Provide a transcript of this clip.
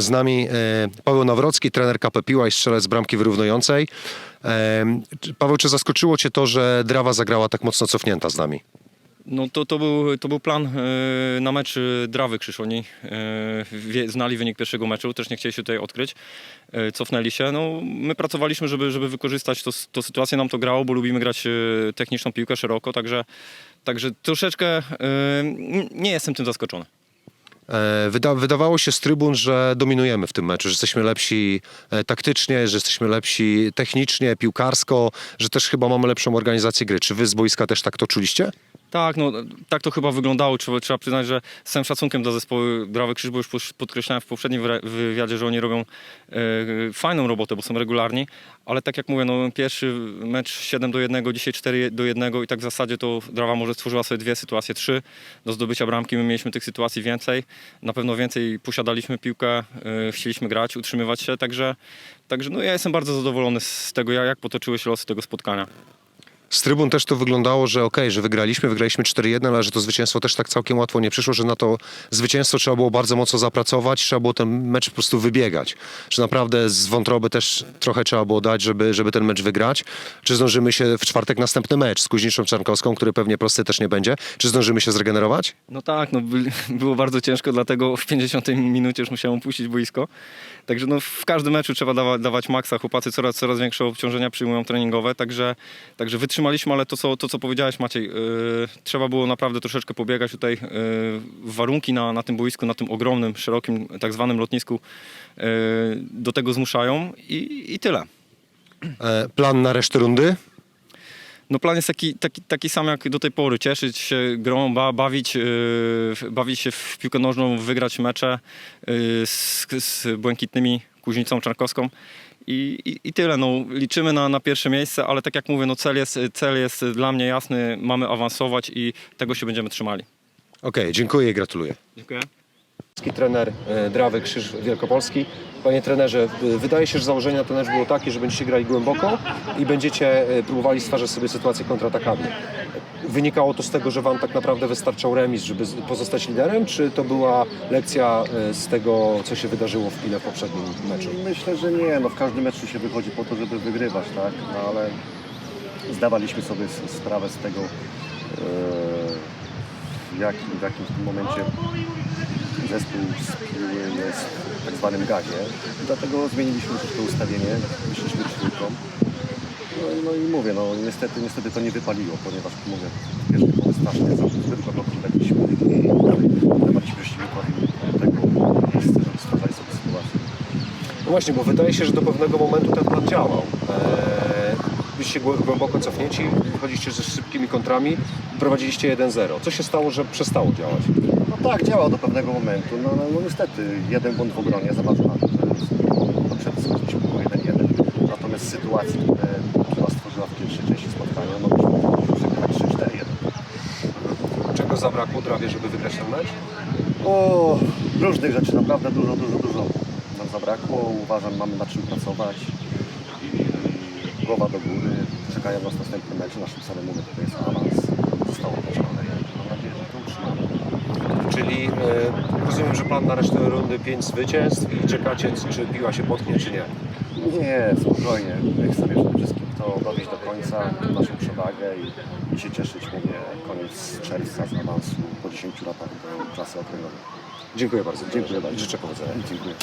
Z nami e, Paweł Nawrocki, trener KP Piła i strzelec bramki wyrównującej. E, Paweł, czy zaskoczyło Cię to, że Drawa zagrała tak mocno cofnięta z nami? No to, to, był, to był plan e, na mecz Drawy Krzyż. Oni e, wie, znali wynik pierwszego meczu, też nie chcieli się tutaj odkryć. E, cofnęli się. No, my pracowaliśmy, żeby, żeby wykorzystać to, to sytuację. Nam to grało, bo lubimy grać techniczną piłkę szeroko, także, także troszeczkę nie jestem tym zaskoczony. E, Wyda, wydawało się z trybun, że dominujemy w tym meczu, że jesteśmy lepsi e, taktycznie, że jesteśmy lepsi technicznie, piłkarsko, że też chyba mamy lepszą organizację gry. Czy wy z boiska też tak to czuliście? Tak, no tak to chyba wyglądało. Trzeba, trzeba przyznać, że z całym szacunkiem dla zespołu Drawy Krzyż, bo już podkreślałem w poprzednim wywiadzie, że oni robią e, fajną robotę, bo są regularni, ale tak jak mówię, no, pierwszy mecz 7 do 1, dzisiaj 4 do 1 i tak w zasadzie to Drawa może stworzyła sobie dwie sytuacje, trzy do zdobycia bramki. My mieliśmy tych sytuacji więcej, na pewno więcej posiadaliśmy piłkę, e, chcieliśmy grać, utrzymywać się, także, także no, ja jestem bardzo zadowolony z tego, jak potoczyły się losy tego spotkania. Z trybun też to wyglądało, że okej, że wygraliśmy, wygraliśmy 4-1, ale że to zwycięstwo też tak całkiem łatwo nie przyszło, że na to zwycięstwo trzeba było bardzo mocno zapracować, trzeba było ten mecz po prostu wybiegać. Że naprawdę z wątroby też trochę trzeba było dać, żeby, żeby ten mecz wygrać. Czy zdążymy się w czwartek następny mecz z Kuźniczą Czarnkowską, który pewnie prosty też nie będzie. Czy zdążymy się zregenerować? No tak, no by, było bardzo ciężko, dlatego w 50 minucie już musiałem opuścić boisko. Także no w każdym meczu trzeba dawa, dawać maksa. Chłopacy coraz, coraz większe obciążenia przyjmują treningowe, także, także wytrzymaliśmy, ale to co, to, co powiedziałeś Maciej, yy, trzeba było naprawdę troszeczkę pobiegać tutaj. Yy, warunki na, na tym boisku, na tym ogromnym, szerokim, tak zwanym lotnisku yy, do tego zmuszają i, i tyle. E, plan na resztę rundy? No plan jest taki, taki, taki sam jak do tej pory. Cieszyć się grą, ba, bawić, yy, bawić się w piłkę nożną, wygrać mecze yy, z, z błękitnymi Kuźnicą Czarkowską. I, i, I tyle. No, liczymy na, na pierwsze miejsce, ale tak jak mówię, no cel, jest, cel jest dla mnie jasny. Mamy awansować i tego się będziemy trzymali. Okej, dziękuję i gratuluję. Dziękuję. trener e, Drawy Krzyż Wielkopolski. Panie trenerze, wydaje się, że założenie na ten mecz było takie, że będziecie grali głęboko i będziecie e, próbowali stwarzać sobie sytuację kontratakami. Wynikało to z tego, że Wam tak naprawdę wystarczał remis, żeby pozostać liderem, czy to była lekcja e, z tego, co się wydarzyło w Pile w poprzednim meczu? Myślę, że nie. No, w każdym meczu się wychodzi po to, żeby wygrywać, tak? No, ale zdawaliśmy sobie sprawę z tego, e, w, jakim, w jakim tym momencie zespół jest w tak zwanym gazie. Dlatego zmieniliśmy troszkę ustawienie, wyszliśmy czwórką. No, no i mówię, no niestety, niestety to nie wypaliło, ponieważ mówię, pierwszy był strasznie za zbyt głęboko wlegliśmy i dawaliśmy przeciwnikowi tego miejsca, żeby stwarzali sobie sytuację. No właśnie, bo wydaje się, że do pewnego momentu ten plan działał. Eee, byliście głę- głęboko cofnięci, wychodziliście ze szybkimi kontrami, prowadziliście 1-0. Co się stało, że przestało działać? No tak, działał do pewnego momentu. No, no, no niestety, jeden błąd w obronie zaważył na to, że poprzedni skończyliśmy było 1-1. Natomiast sytuacji, które Piła stworzyła w pierwszej części spotkania, no byśmy przegrać 3-4-1. Czego zabrakło Drawie, żeby wygrać ten mecz? O, różnych rzeczy, naprawdę dużo, dużo, dużo nam zabrakło. Uważam, mamy na czym pracować. Głowa do góry, czekają nas następne mecze. Naszym celem mówię, to jest awans. Zostało poczekane. Mam nadzieję, że to utrzymamy. Czyli e, rozumiem, że plan na resztę rundy 5 zwycięstw i czekacie, czy piła się potknie, czy nie. Nie, spokojnie. Chcemy przede wszystkim to dowieść do końca, naszą przewagę i, i się cieszyć, mówię, koniec czerwca z awansu po 10 latach do klasy okręgowej. Dziękuję bardzo. Dziękuję bardzo. Życzę powodzenia. Dziękuję.